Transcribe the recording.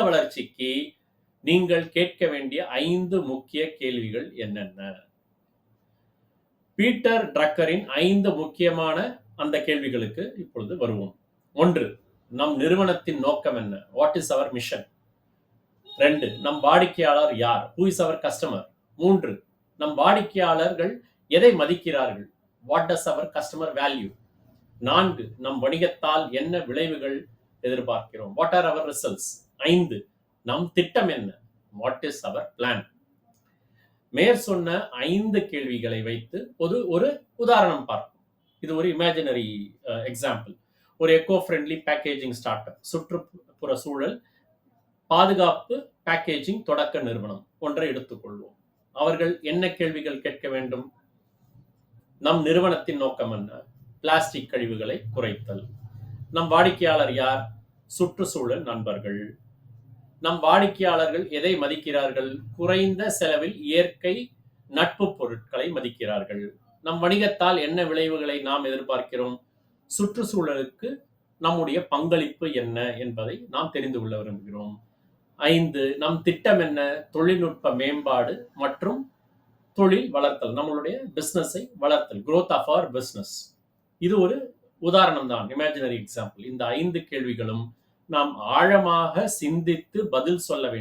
வளர்ச்சிக்கு நீங்கள் கேட்க வேண்டிய ஐந்து முக்கிய கேள்விகள் என்னென்ன? பீட்டர் ட்ரக்கரின் ஐந்து முக்கியமான அந்த கேள்விகளுக்கு இப்பொழுது வருவோம். ஒன்று நம் நிறுவனத்தின் நோக்கம் என்ன? வாட் இஸ் அவர் மிஷன் ரெண்டு நம் வாடிக்கையாளர் யார்? ஹூ இஸ் அவர் கஸ்டமர் மூன்று நம் வாடிக்கையாளர்கள் எதை மதிக்கிறார்கள்? What does our customer value நான்கு நம் வணிகத்தால் என்ன விளைவுகள் எதிர்பார்க்கிறோம்? வாட் ஆர் அவர் ரிசல்ட்ஸ் ஐந்து. நம் திட்டம் என்ன? வாட் இஸ் அவர் பிளான் மேற் சொன்ன ஐந்து கேள்விகளை வைத்து பொது ஒரு உதாரணம் பார்ப்போம். இது ஒரு இமேஜினரி எக்ஸாம்பிள் uh, ஒரு eco friendly packaging start up சுற்றுப்புற சூழல் பாதுகாப்பு பேக்கேஜிங் தொடக்க நிறுவனம் ஒன்றை எடுத்துக்கொள்வோம். அவர்கள் என்ன கேள்விகள் கேட்க வேண்டும்? நம் நிறுவனத்தின் நோக்கம் என்ன? பிளாஸ்டிக் கழிவுகளை குறைத்தல். நம் வாடிக்கையாளர் யார்? சுற்றுச்சூழல் நண்பர்கள். நம் வாடிக்கையாளர்கள் எதை மதிக்கிறார்கள்? குறைந்த செலவில் இயற்கை நட்பு பொருட்களை மதிக்கிறார்கள். நம் வணிகத்தால் என்ன விளைவுகளை நாம் எதிர்பார்க்கிறோம்? சுற்றுச்சூழலுக்கு நம்முடைய பங்களிப்பு என்ன என்பதை நாம் தெரிந்து கொள்ள விரும்புகிறோம். ஐந்து நம் திட்டம் என்ன? தொழில்நுட்ப மேம்பாடு மற்றும் தொழில் வளர்த்தல் நம்மளுடைய பிஸ்னஸை வளர்த்தல் குரோத் ஆஃப் அவர் பிஸ்னஸ் இது ஒரு உதாரணம் தான் இமேஜினரி எக்ஸாம்பிள் இந்த ஐந்து கேள்விகளும் நாம் ஆழமாக சிந்தித்து பதில் சொல்ல வேண்டும்.